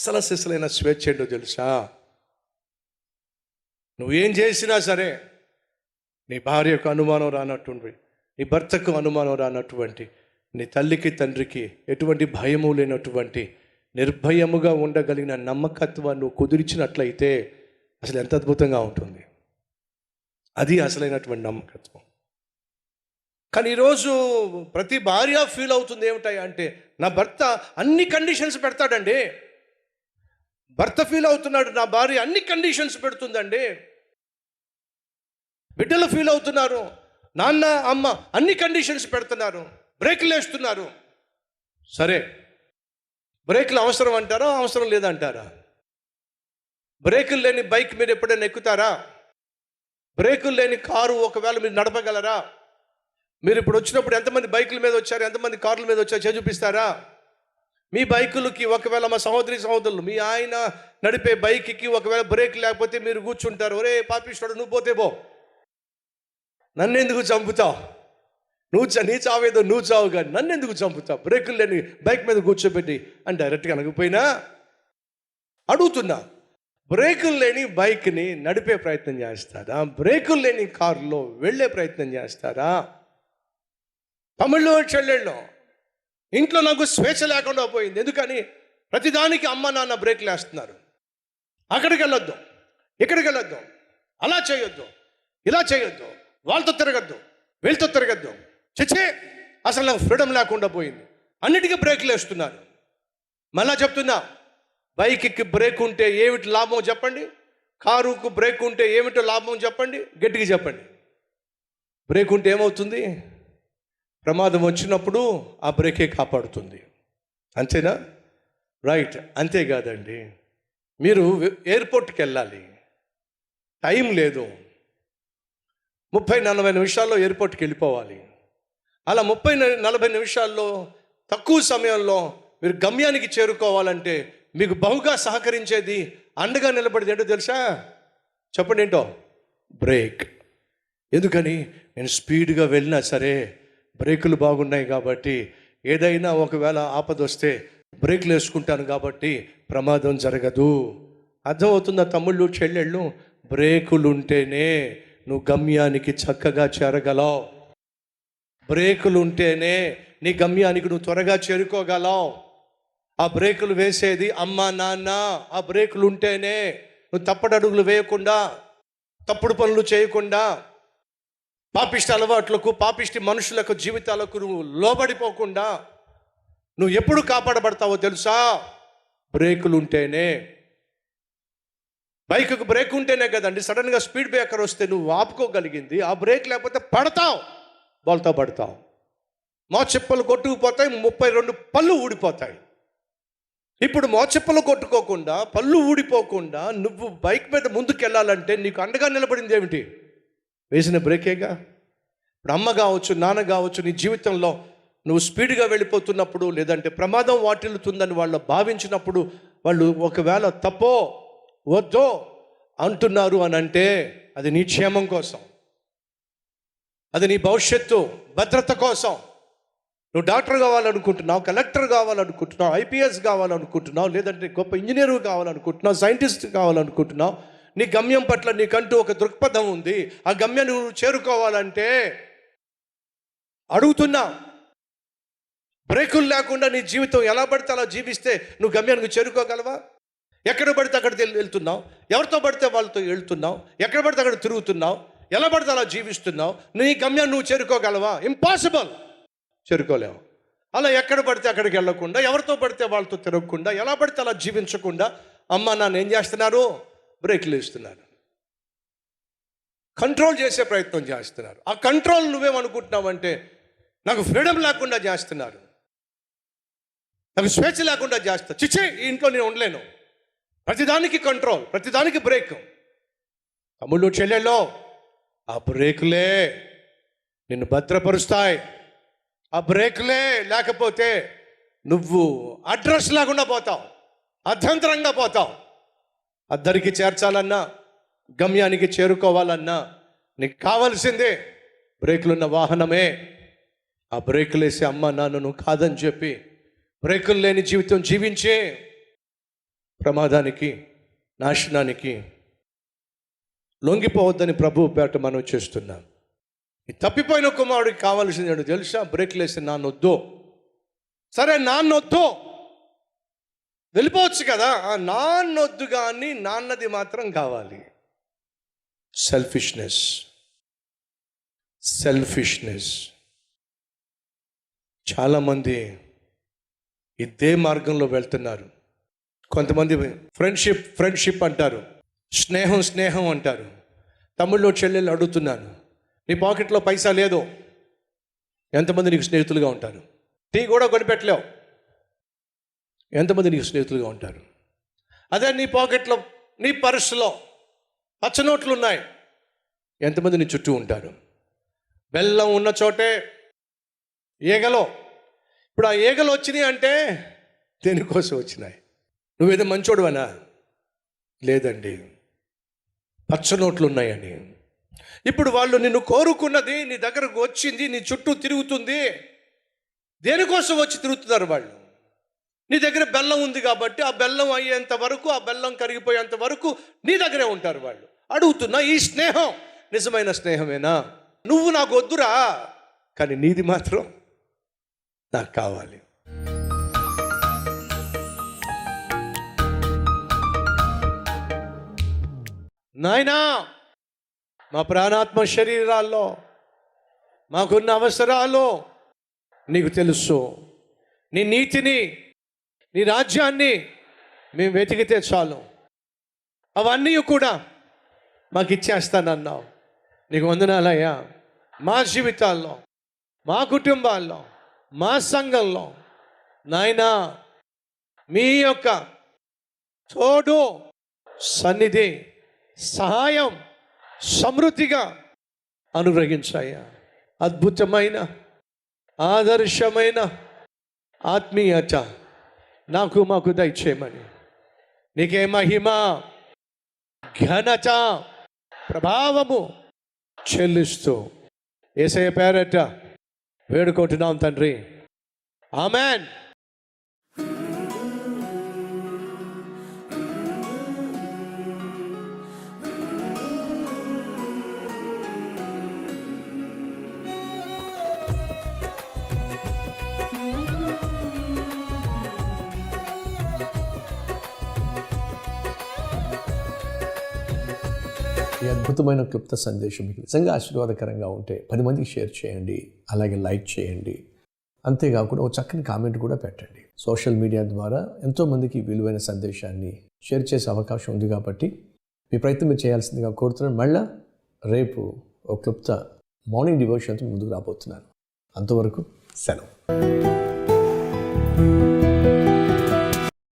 అసల సిసలైన స్వేచ్ఛ ఏంటో తెలుసా? నువ్వేం చేసినా సరే నీ భార్యకు అనుమానం రానటువంటి నీ భర్తకు అనుమానం రానటువంటి నీ తల్లికి తండ్రికి ఎటువంటి భయము లేనటువంటి నిర్భయముగా ఉండగలిగిన నమ్మకత్వాన్ని నువ్వు కుదిరిచినట్లయితే అసలు ఎంత అద్భుతంగా ఉంటుంది. అది అసలైనటువంటి నమ్మకత్వం. కానీ ఈరోజు ప్రతి భార్య ఫీల్ అవుతుంది ఏమిటాయి అంటే నా భర్త అన్ని కండిషన్స్ పెడతాడండి. భర్త ఫీల్ అవుతున్నాడు. నా భార్య అన్ని కండిషన్స్ పెడుతుందండి. బిడ్డలు ఫీల్ అవుతున్నారు. నాన్న అమ్మ అన్ని కండిషన్స్ పెడుతున్నారు. బ్రేకులు వేస్తున్నారు. సరే. బ్రేకులు అవసరం అంటారా? అవసరం లేదంటారా? బ్రేకులు లేని బైక్ మీరు ఎప్పుడైనా ఎక్కుతారా? బ్రేకులు లేని కారు ఒకవేళ మీరు నడపగలరా? మీరు ఇప్పుడు వచ్చినప్పుడు ఎంతమంది బైకుల మీద వచ్చారు? ఎంతమంది కార్ల మీద వచ్చారు? చూపిస్తారా? మీ బైకులకి ఒకవేళ మా సహోదరి సహోదరులు మీ ఆయన నడిపే బైక్కి ఒకవేళ బ్రేక్ లేకపోతే మీరు కూర్చుంటారు ఒరే పాపిస్తాడు నువ్వు పోతే పో. నన్ను ఎందుకు చంపుతావు నువ్వు చ నీ చావేదో నువ్వు చావు కానీ నన్ను ఎందుకు చంపుతావు బ్రేకులు లేని బైక్ మీద కూర్చోబెట్టి అని డైరెక్ట్గా అనకపోయినా అడుగుతున్నా. బ్రేకులు లేని బైక్ని నడిపే ప్రయత్నం చేస్తారా? బ్రేకులు లేని కారులో వెళ్ళే ప్రయత్నం చేస్తారా? తమిళ్ళో చెల్లెళ్ళు ఇంట్లో నాకు స్వేచ్ఛ లేకుండా పోయింది. ఎందుకని? ప్రతిదానికి అమ్మ నాన్న బ్రేక్లు వేస్తున్నారు అక్కడికి వెళ్ళొద్దు. ఇక్కడికి వెళ్ళొద్దు. అలా చేయొద్దు. ఇలా చేయొద్దు. వాళ్ళతో తిరగద్దు. వీళ్ళతో తిరగద్దు. చచ్చే అసలు నాకు ఫ్రీడమ్ లేకుండా పోయింది. అన్నిటికీ బ్రేక్లు వేస్తున్నారు మళ్ళా చెప్తున్నా బైక్కి బ్రేక్ ఉంటే ఏమిటి లాభం చెప్పండి? కారుకు బ్రేక్ ఉంటే ఏమిటో లాభం చెప్పండి? గట్టిగా చెప్పండి. బ్రేక్ ఉంటే ఏమవుతుంది? ప్రమాదం వచ్చినప్పుడు ఆ బ్రేకే కాపాడుతుంది. అంతేనా? రైట్. అంతేకాదండి మీరు ఎయిర్పోర్ట్కి వెళ్ళాలి టైం లేదు. ముప్పై నలభై నిమిషాల్లో ఎయిర్పోర్ట్కి వెళ్ళిపోవాలి అలా ముప్పై నలభై నిమిషాల్లో తక్కువ సమయంలో మీరు గమ్యానికి చేరుకోవాలంటే మీకు బహుగా సహకరించేది అండగా నిలబడేది ఏంటో తెలుసా? చెప్పండి ఏంటో? బ్రేక్. ఎందుకని? నేను స్పీడ్గా వెళ్ళినా సరే బ్రేకులు బాగున్నాయి కాబట్టి ఏదైనా ఒకవేళ ఆపద వస్తే బ్రేకులు వేసుకుంటాను కాబట్టి ప్రమాదం జరగదు. అర్థమవుతుందా తమ్ముళ్ళు చెల్లెళ్ళు? బ్రేకులు ఉంటేనే నువ్వు గమ్యానికి చక్కగా చేరగలవు. బ్రేకులు ఉంటేనే నీ గమ్యానికి నువ్వు త్వరగా చేరుకోగలవు. ఆ బ్రేకులు వేసేది అమ్మ నాన్న ఆ బ్రేకులు ఉంటేనే నువ్వు తప్పడడుగులు వేయకుండా తప్పుడు పనులు చేయకుండా పాపిష్టి అలవాట్లకు పాపిష్టి మనుషులకు జీవితాలకు నువ్వు లోబడిపోకుండా నువ్వు ఎప్పుడు కాపాడబడతావో తెలుసా? బ్రేకులు ఉంటేనే. బైక్కు బ్రేక్ ఉంటేనే కదండి సడన్గా స్పీడ్ బ్రేకర్ వస్తే నువ్వు ఆపుకోగలిగింది. ఆ బ్రేక్ లేకపోతే పడతావు బోల్తా పడతావు. మా చెప్పులు కొట్టుకుపోతాయి ముప్పై రెండు పళ్ళు ఊడిపోతాయి. ఇప్పుడు మోచెప్పలు కొట్టుకోకుండా పళ్ళు ఊడిపోకుండా నువ్వు బైక్ మీద ముందుకు వెళ్ళాలంటే నీకు అండగా నిలబడింది ఏమిటి? వేసిన బ్రేకేగా? ఇప్పుడు అమ్మ కావచ్చు నాన్న కావచ్చు నీ జీవితంలో నువ్వు స్పీడ్గా వెళ్ళిపోతున్నప్పుడు లేదంటే ప్రమాదం వాటిల్లుతుందని వాళ్ళు భావించినప్పుడు వాళ్ళు ఒకవేళ తప్పో వద్దో అంటున్నారు అని అంటే అది నీ క్షేమం కోసం. అది నీ భవిష్యత్తు భద్రత కోసం. నువ్వు డాక్టర్ కావాలనుకుంటున్నావు కలెక్టర్ కావాలనుకుంటున్నావు ఐపీఎస్ కావాలనుకుంటున్నావు లేదంటే గొప్ప ఇంజనీర్ కావాలనుకుంటున్నావు సైంటిస్ట్ కావాలనుకుంటున్నావు నీ గమ్యం పట్ల నీకంటూ ఒక దృక్పథం ఉంది. ఆ గమ్యం నువ్వు చేరుకోవాలంటే అడుగుతున్నా. బ్రేకులు లేకుండా నీ జీవితం ఎలా పడితే అలా జీవిస్తే నువ్వు గమ్యానికి చేరుకోగలవా? ఎక్కడ పడితే అక్కడ వెళ్తున్నావు? ఎవరితో పడితే వాళ్ళతో వెళ్తున్నావు? ఎక్కడ పడితే అక్కడ తిరుగుతున్నావు? ఎలా పడితే అలా జీవిస్తున్నావు? నీ గమ్యాన్ని నువ్వు చేరుకోగలవా? ఇంపాసిబుల్ చేరుకోలేవు. అలా ఎక్కడ పడితే అక్కడికి వెళ్ళకుండా ఎవరితో పడితే వాళ్ళతో తిరగకుండా ఎలా పడితే అలా జీవించకుండా అమ్మ నాన్న ఏం చేస్తున్నారు? బ్రేక్లు ఇస్తున్నారు కంట్రోల్ చేసే ప్రయత్నం చేస్తున్నారు. ఆ కంట్రోల్ నువ్వేమనుకుంటున్నావంటే నాకు ఫ్రీడమ్ లేకుండా చేస్తున్నారు. నాకు స్వేచ్ఛ లేకుండా చేస్తా చిచ్చే ఈ ఇంట్లో నేను ఉండలేను. ప్రతిదానికి కంట్రోల్ ప్రతిదానికి బ్రేక్. తమ్ముళ్ళు చెల్లెల్లో ఆ బ్రేకులే నిన్ను భద్రపరుస్తాయి. ఆ బ్రేక్లే లేకపోతే నువ్వు అడ్రస్ లేకుండా పోతావు. అర్థంతరంగా పోతావు. అద్దరికి చేర్చాలన్నా గమ్యానికి చేరుకోవాలన్నా నీకు కావాల్సిందే బ్రేకులున్న వాహనమే. ఆ బ్రేకులు వేసే అమ్మ నాన్నను కాదని చెప్పి బ్రేకులు లేని జీవితం జీవించే ప్రమాదానికి నాశనానికి లొంగిపోవద్దని ప్రభువు పేట మనం చేస్తున్నాం. ఈ తప్పిపోయిన కుమారుడికి కావాల్సింది తెలుసా? బ్రేక్లు వేసి నాన్నొద్దు. సరే నాన్నొద్దు. వెళ్ళిపోవచ్చు కదా. ఆ నాన్నొద్దు కానీ నాన్నది మాత్రం కావాలి. సెల్ఫిష్నెస్ సెల్ఫిష్నెస్ చాలామంది ఇదే మార్గంలో వెళ్తున్నారు. కొంతమంది ఫ్రెండ్షిప్ ఫ్రెండ్షిప్ అంటారు. స్నేహం స్నేహం అంటారు. తమ్ముళ్ళు చెల్లెళ్ళు అడుగుతున్నాను. నీ పాకెట్లో పైసా లేదు? ఎంతమంది నీకు స్నేహితులుగా ఉంటారు? టీ కూడా కొనిపెట్టలేవు. ఎంతమంది నీకు స్నేహితులుగా ఉంటారు? అదే నీ పాకెట్లో నీ పర్సులో పచ్చనోట్లు ఉన్నాయి ఎంతమంది నీ చుట్టూ ఉంటారు? బెల్లం ఉన్న చోటే ఈగలో ఇప్పుడు ఆ ఈగలు వచ్చినాయి అంటే దేనికోసం వచ్చినాయి? నువ్వేదో మంచోడువనా? లేదండి. పచ్చనోట్లు ఉన్నాయని ఇప్పుడు వాళ్ళు నిన్ను కోరుకున్నది నీ దగ్గరకు వచ్చింది నీ చుట్టూ తిరుగుతుంది. దేనికోసం వచ్చి తిరుగుతున్నారు వాళ్ళు? నీ దగ్గర బెల్లం ఉంది కాబట్టి ఆ బెల్లం అయ్యేంత వరకు ఆ బెల్లం కరిగిపోయేంత వరకు నీ దగ్గరే ఉంటారు వాళ్ళు. అడుగుతున్నా ఈ స్నేహం నిజమైన స్నేహమేనా? నువ్వు నాకు వద్దురా కానీ నీది మాత్రం నాకు కావాలి. నాయనా మా ప్రాణాత్మ శరీరాల్లో మాకున్న అవసరాలు నీకు తెలుసు. నీ నీతిని నీ రాజ్యాన్ని మేము వెతికితే చాలు. అవన్నీ కూడా మాకు ఇచ్చేస్తానన్నావు. నీకు వందనాలయ్యా. మా జీవితాల్లో మా కుటుంబాల్లో మా సంఘంలో నాయనా మీ యొక్క తోడు సన్నిధి సహాయం సమృద్ధిగా అనుగ్రహించాయా అద్భుతమైన ఆదర్శమైన ఆత్మీయత నాకు మాకు దయచేయమని నీకే మహిమ ఘనత ప్రభావము చెల్లిస్తూ. ఏసయ పేరట వేడుకుంటున్నాం తండ్రి. ఆమెన్. ఈ అద్భుతమైన క్లుప్త సందేశం మీకు నిజంగా ఆశీర్వాదకరంగా ఉంటే పది మందికి షేర్ చేయండి అలాగే లైక్ చేయండి. అంతేకాకుండా ఒక చక్కని కామెంట్ కూడా పెట్టండి. సోషల్ మీడియా ద్వారా ఎంతోమందికి విలువైన సందేశాన్ని షేర్ చేసే అవకాశం ఉంది కాబట్టి మీ ప్రయత్నం మీరు చేయాల్సిందిగా కోరుతున్నాను. మళ్ళా రేపు ఒక క్లుప్త మార్నింగ్ డివోషన్తో ముందుకు రాబోతున్నాను. అంతవరకు సెలవు.